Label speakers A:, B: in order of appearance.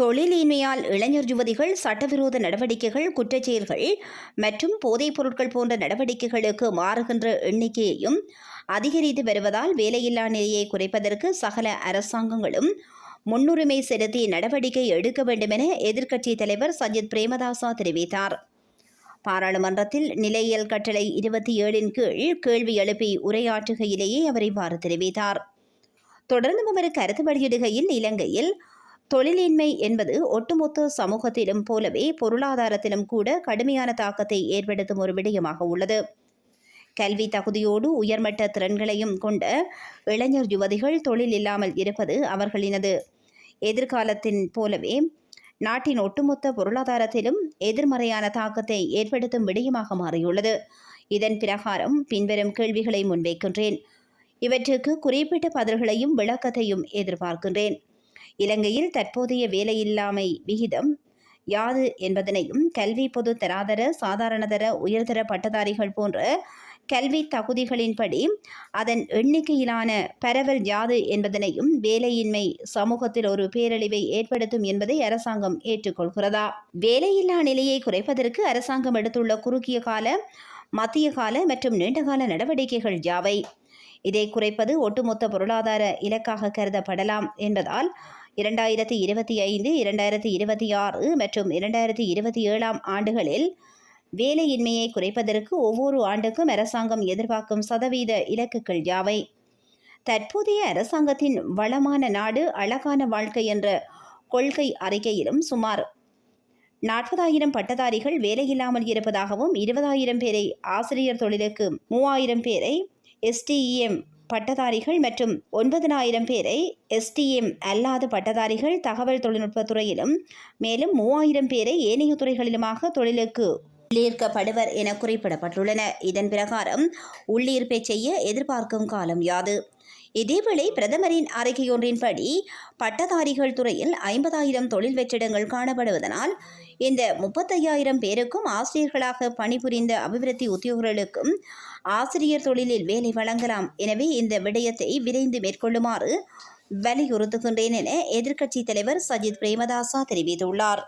A: தொழிலின்மையால் இளைஞர் யுவதிகள் சட்டவிரோத நடவடிக்கைகள் குற்றச்செயல்கள் மற்றும் போதைப் பொருட்கள் போன்ற நடவடிக்கைகளுக்கு மாறுகின்ற எண்ணிக்கையையும் அதிகரித்து வருவதால் வேலையில்லா நிலையை குறைப்பதற்கு சகல அரசாங்கங்களும் முன்னுரிமை செலுத்தி நடவடிக்கை எடுக்க வேண்டுமென எதிர்க்கட்சித் தலைவர் சஜித் பிரேமதாசா தெரிவித்தார். பாராளுமன்றத்தில் நிலையியல் கட்டளை இருபத்தி ஏழின் கீழ் கேள்வி எழுப்பி உரையாற்றுகையிலேயே அவர் இவ்வாறு தெரிவித்தார். தொடர்ந்து அவர் கருத்து வெளியிடுகையில் இலங்கையில் தொழிலின்மை என்பது ஒட்டுமொத்த சமூகத்திலும் போலவே பொருளாதாரத்திலும் கூட கடுமையான தாக்கத்தை ஏற்படுத்தும் ஒரு விடயமாக உள்ளது. கல்வி தகுதியோடு உயர்மட்ட திறன்களையும் கொண்ட இளைஞர் யுவதிகள் தொழில் இல்லாமல் இருப்பது அவர்களினது. எதிர்காலத்தின் போலவே நாட்டின் ஒட்டுமொத்த பொருளாதாரத்திலும் எதிர்மறையான தாக்கத்தை ஏற்படுத்தும் விடயமாக மாறியுள்ளது. இதன் பிரகாரம் பின்வரும் கேள்விகளை முன்வைக்கின்றேன். இவற்றுக்கு குறிப்பிட்ட பதில்களையும் விளக்கத்தையும் எதிர்பார்க்கின்றேன். இலங்கையில் தற்போதைய வேலையில்லாமை விகிதம் யாது என்பதனையும் கல்வி பொது தராதர சாதாரணதர உயர்தர பட்டதாரிகள் போன்ற கல்வி தகுதிகளின்படி அதன் எண்ணிக்கையிலான பரவல் யாது என்பதனையும் வேலையின்மை சமூகத்தில் ஒரு பேரழிவை ஏற்படுத்தும் என்பதை அரசாங்கம் ஏற்றுக்கொள்கிறதா? வேலையில்லா நிலையை குறைப்பதற்கு அரசாங்கம் எடுத்துள்ள குறுகிய கால மத்திய கால மற்றும் நீண்டகால நடவடிக்கைகள் யாவை? இதை குறைப்பது ஒட்டுமொத்த பொருளாதார இலக்காக கருதப்படலாம் என்பதால் இரண்டாயிரத்தி இருபத்தி ஐந்து இரண்டாயிரத்தி இருபத்தி ஆறு மற்றும் இரண்டாயிரத்தி இருபத்தி ஏழாம் ஆண்டுகளில் வேலையின்மையை குறைப்பதற்கு ஒவ்வொரு ஆண்டுக்கும் அரசாங்கம் எதிர்பார்க்கும் சதவீத இலக்குகள் யாவை? தற்போதைய அரசாங்கத்தின் வளமான நாடு அழகான வாழ்க்கை என்ற கொள்கை அறிக்கையிலும் சுமார் நாற்பதாயிரம் பட்டதாரிகள் வேலையில்லாமல் இருப்பதாகவும் இருபதாயிரம் பேரை ஆசிரியர் தொழிலுக்கு மூவாயிரம் பேரை எஸ்டிஇஎம் பட்டதாரிகள் மற்றும் ஒன்பதனாயிரம் பேரை எஸ்டிஎம் அல்லாத பட்டதாரிகள் தகவல் தொழில்நுட்பத் துறையிலும் மேலும் மூவாயிரம் பேரை ஏனைய துறைகளிலுமாக தொழிலுக்கு உள்ளீர்க்கப்படுவர் என குறிப்பிடப்பட்டுள்ளன. இதன் பிரகாரம் உள்ளீர்ப்பை செய்ய எதிர்பார்க்கும் காலம் யாது? இதேவேளை பிரதமரின் அறிக்கையொன்றின்படி பட்டதாரிகள் துறையில் ஐம்பதாயிரம் தொழில் வெற்றிடங்கள் காணப்படுவதனால் இந்த முப்பத்தையாயிரம் பேருக்கும் ஆசிரியர்களாக பணிபுரிந்த அபிவிருத்தி உத்தியோகர்களுக்கும் ஆசிரியர் தொழிலில் வேலை வழங்கலாம். எனவே இந்த விடயத்தை விரைந்து மேற்கொள்ளுமாறு வலியுறுத்துகின்றேன் என எதிர்க்கட்சித் தலைவர் சஜித் பிரேமதாசா தெரிவித்துள்ளார்.